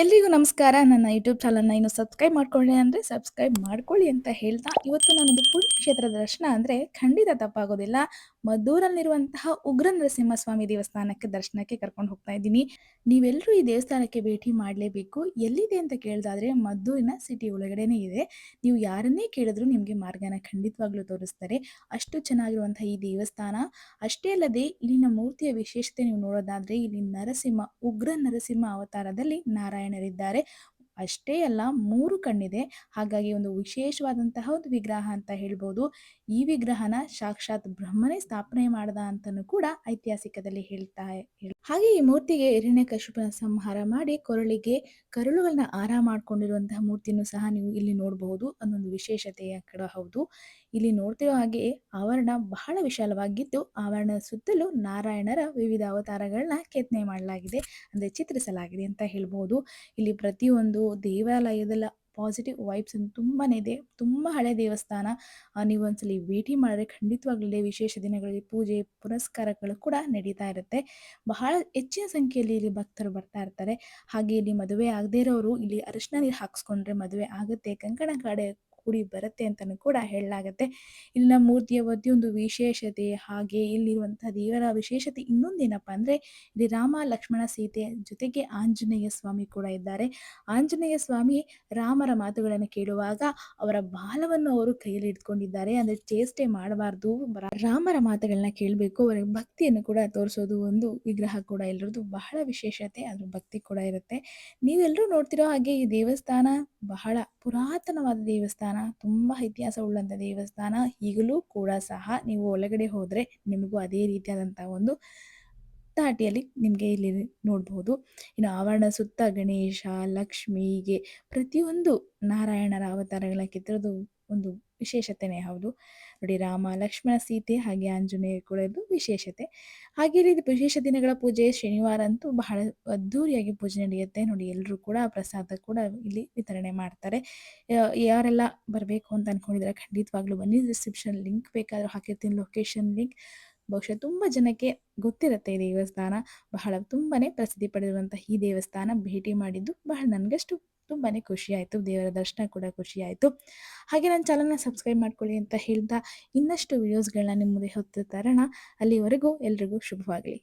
ಎಲ್ರಿಗೂ ನಮಸ್ಕಾರ. ನನ್ನ ಯೂಟ್ಯೂಬ್ ಚಾನಲ್ನ ಇನ್ನು ಸಬ್ಸ್ಕ್ರೈಬ್ ಮಾಡ್ಕೊಳ್ಳಿ ಅಂದರೆ ಸಬ್ಸ್ಕ್ರೈಬ್ ಮಾಡ್ಕೊಳ್ಳಿ ಅಂತ ಹೇಳ್ತಾ ಇವತ್ತು ನಾನೊಂದು ಪುಣ್ಯಕ್ಷೇತ್ರದ ದರ್ಶನ ಅಂದರೆ ಖಂಡಿತ ತಪ್ಪಾಗೋದಿಲ್ಲ. ಮದ್ದೂರಲ್ಲಿರುವಂತಹ ಉಗ್ರ ನರಸಿಂಹಸ್ವಾಮಿ ದೇವಸ್ಥಾನಕ್ಕೆ ದರ್ಶನಕ್ಕೆ ಕರ್ಕೊಂಡು ಹೋಗ್ತಾ ಇದ್ದೀನಿ. ನೀವೆಲ್ಲರೂ ಈ ದೇವಸ್ಥಾನಕ್ಕೆ ಭೇಟಿ ಮಾಡಲೇಬೇಕು. ಎಲ್ಲಿದೆ ಅಂತ ಕೇಳಿದಾದ್ರೆ ಮದ್ದೂರಿನ ಸಿಟಿ ಒಳಗಡೆನೇ ಇದೆ. ನೀವು ಯಾರನ್ನೇ ಕೇಳಿದ್ರು ನಿಮಗೆ ಮಾರ್ಗನ ಖಂಡಿತವಾಗ್ಲೂ ತೋರಿಸ್ತಾರೆ. ಅಷ್ಟು ಚೆನ್ನಾಗಿರುವಂತಹ ಈ ದೇವಸ್ಥಾನ. ಅಷ್ಟೇ ಅಲ್ಲದೆ ಇಲ್ಲಿನ ಮೂರ್ತಿಯ ವಿಶೇಷತೆ ನೀವು ನೋಡೋದಾದ್ರೆ ಇಲ್ಲಿ ನರಸಿಂಹ, ಉಗ್ರ ನರಸಿಂಹ ಅವತಾರದಲ್ಲಿ ನಾರಾಯಣರಿದ್ದಾರೆ ಅಷ್ಟೇ ಅಲ್ಲ ಮೂರು ಕಣ್ಣಿದೆ. ಹಾಗಾಗಿ ಒಂದು ವಿಶೇಷವಾದಂತಹ ಒಂದು ವಿಗ್ರಹ ಅಂತ ಹೇಳ್ಬೋದು. ಈ ವಿಗ್ರಹನ ಸಾಕ್ಷಾತ್ ಬ್ರಹ್ಮನೇ ಸ್ಥಾಪನೆ ಮಾಡ್ದ ಅಂತನೂ ಕೂಡ ಐತಿಹಾಸಿಕದಲ್ಲಿ ಹೇಳ್ತಾ ಹೇಳ್- ಹಾಗೆ ಈ ಮೂರ್ತಿಗೆ ಹಿರಣ್ಯಕಶಿಪನ ಸಂಹಾರ ಮಾಡಿ ಕೊರಳಿಗೆ ಕರುಳುಗಳನ್ನ ಆರ ಮಾಡ್ಕೊಂಡಿರುವಂತಹ ಮೂರ್ತಿನೂ ಸಹ ನೀವು ಇಲ್ಲಿ ನೋಡಬಹುದು. ಅದೊಂದು ವಿಶೇಷತೆ ಕೂಡ ಹೌದು. ಇಲ್ಲಿ ನೋಡ್ತಿರೋ ಹಾಗೆ ಆವರಣ ಬಹಳ ವಿಶಾಲವಾಗಿದ್ದು, ಆವರಣದ ಸುತ್ತಲೂ ನಾರಾಯಣರ ವಿವಿಧ ಅವತಾರಗಳನ್ನ ಕೆತ್ತನೆ ಮಾಡಲಾಗಿದೆ, ಅಂದ್ರೆ ಚಿತ್ರಿಸಲಾಗಿದೆ ಅಂತ ಹೇಳ್ಬಹುದು ಇಲ್ಲಿ ಪ್ರತಿಯೊಂದು ದೇವಾಲಯದಲ್ಲ ಪಾಸಿಟಿವ್ ವೈಬ್ಸ್ ತುಂಬಾ ಇದೆ. ತುಂಬ ಹಳೆ ದೇವಸ್ಥಾನ. ನೀವು ಒಂದ್ಸಲಿ ಭೇಟಿ ಮಾಡಿದ್ರೆ ಖಂಡಿತವಾಗ್ಲೇ ವಿಶೇಷ ದಿನಗಳಲ್ಲಿ ಪೂಜೆ ಪುರಸ್ಕಾರಗಳು ಕೂಡ ನಡೀತಾ ಇರುತ್ತೆ. ಬಹಳ ಹೆಚ್ಚಿನ ಸಂಖ್ಯೆಯಲ್ಲಿ ಇಲ್ಲಿ ಭಕ್ತರು ಬರ್ತಾ ಇರ್ತಾರೆ. ಹಾಗೆ ಇಲ್ಲಿ ಮದುವೆ ಆಗದೇ ಇರೋರು ಇಲ್ಲಿ ಅರಿಶಿನ ನೀರು ಹಾಕ್ಸ್ಕೊಂಡ್ರೆ ಮದುವೆ ಆಗುತ್ತೆ. ಕಂಕಣ ಕಾಡೆ ಕೂಡಿ ಬರುತ್ತೆ ಅಂತಲೂ ಕೂಡ ಹೇಳಲಾಗುತ್ತೆ. ಇಲ್ಲಿನ ಮೂರ್ತಿಯ ಪ್ರತಿಯೊಂದು ವಿಶೇಷತೆ, ಹಾಗೆ ಇಲ್ಲಿರುವಂತಹ ದೇವರ ವಿಶೇಷತೆ ಇನ್ನೊಂದೇನಪ್ಪ ಅಂದ್ರೆ, ಇಲ್ಲಿ ರಾಮ, ಲಕ್ಷ್ಮಣ, ಸೀತೆ ಜೊತೆಗೆ ಆಂಜನೇಯ ಸ್ವಾಮಿ ಕೂಡ ಇದ್ದಾರೆ. ಆಂಜನೇಯ ಸ್ವಾಮಿ ರಾಮರ ಮಾತುಗಳನ್ನು ಕೇಳುವಾಗ ಅವರ ಬಾಲವನ್ನು ಅವರು ಕೈಯಲ್ಲಿ ಇಟ್ಕೊಂಡಿದ್ದಾರೆ ಅಂದ್ರೆ ಚೇಷ್ಟೆ ಮಾಡಬಾರ್ದು, ರಾಮರ ಮಾತುಗಳನ್ನ ಕೇಳಬೇಕು ಅವರ ಭಕ್ತಿಯನ್ನು ಕೂಡ ತೋರಿಸೋದು ಒಂದು ವಿಗ್ರಹ ಕೂಡ ಇಲ್ಲಿರೋದು ಬಹಳ ವಿಶೇಷತೆ, ಅದ್ರ ಭಕ್ತಿ ಕೂಡ ಇರುತ್ತೆ. ನೀವೆಲ್ಲರೂ ನೋಡ್ತಿರೋ ಹಾಗೆ ಈ ದೇವಸ್ಥಾನ ಬಹಳ ಪುರಾತನವಾದ ದೇವಸ್ಥಾನ, ತುಂಬಾ ಇತಿಹಾಸ ಉಳ್ಳಂತ ದೇವಸ್ಥಾನ, ಈಗಲೂ ಕೂಡ ಸಹ ನೀವು ಒಳಗಡೆ ಹೋದ್ರೆ ನಿಮಗೂ ಅದೇ ರೀತಿಯಾದಂಥ ಒಂದು ತಾಟಿಯಲ್ಲಿ ನಿಮಗೆ ಇಲ್ಲಿ ನೋಡಬಹುದು ಇನ್ನು ಆವರಣ ಸುತ್ತ ಗಣೇಶ, ಲಕ್ಷ್ಮಿಗೆ ಪ್ರತಿಯೊಂದು ನಾರಾಯಣರ ಅವತಾರಗಳ ಕೆತ್ತಿರೋದು ಒಂದು ವಿಶೇಷತೆನೇ, ಹೌದು. ನೋಡಿ, ರಾಮ, ಲಕ್ಷ್ಮಣ, ಸೀತೆ ಹಾಗೆ ಆಂಜನೇಯ ಕೂಡ ಇದು ವಿಶೇಷತೆ. ಹಾಗೆ ರೀತಿ ವಿಶೇಷ ದಿನಗಳ ಪೂಜೆ ಶನಿವಾರ ಅಂತೂ ಬಹಳ ಅದ್ಧೂರಿಯಾಗಿ ಪೂಜೆ ನಡೆಯುತ್ತೆ. ನೋಡಿ ಎಲ್ಲರೂ ಕೂಡ ಪ್ರಸಾದ ಕೂಡ ಇಲ್ಲಿ ವಿತರಣೆ ಮಾಡ್ತಾರೆ. ಯಾರೆಲ್ಲ ಬರಬೇಕು ಅಂತ ಅನ್ಕೊಂಡಿದ್ರೆ ಖಂಡಿತವಾಗ್ಲೂ ಬನ್ನಿ. ಡಿಸ್ಕ್ರಿಪ್ಷನ್ ಲಿಂಕ್ ಬೇಕಾದ್ರೂ ಹಾಕಿರ್ತೀನಿ ಲೊಕೇಶನ್ ಲಿಂಕ್ ಬಹುಶಃ ತುಂಬ ಜನಕ್ಕೆ ಗೊತ್ತಿರುತ್ತೆ ಈ ದೇವಸ್ಥಾನ. ಬಹಳ ತುಂಬಾ ಪ್ರಸಿದ್ಧಿ ಪಡೆದಿರುವಂತಹ ಈ ದೇವಸ್ಥಾನ. ಭೇಟಿ ಮಾಡಿದ್ದು ಬಹಳ ನನಗಷ್ಟು ತುಂಬಾನೇ ಖುಷಿ ಆಯಿತು, ದೇವರ ದರ್ಶನ ಕೂಡ ಖುಷಿ ಆಯಿತು. ಹಾಗೆ ನನ್ನ ಚಾನಲ್ನ ಸಬ್ಸ್ಕ್ರೈಬ್ ಮಾಡ್ಕೊಳ್ಳಿ ಅಂತ ಹೇಳ್ತಾ ಇನ್ನಷ್ಟು ವಿಡಿಯೋಸ್ಗಳನ್ನ ನಿಮ್ಮ ಮುಂದೆ ಹೊತ್ತು ತರೋಣ. ಅಲ್ಲಿವರೆಗೂ ಎಲ್ರಿಗೂ ಶುಭವಾಗಲಿ.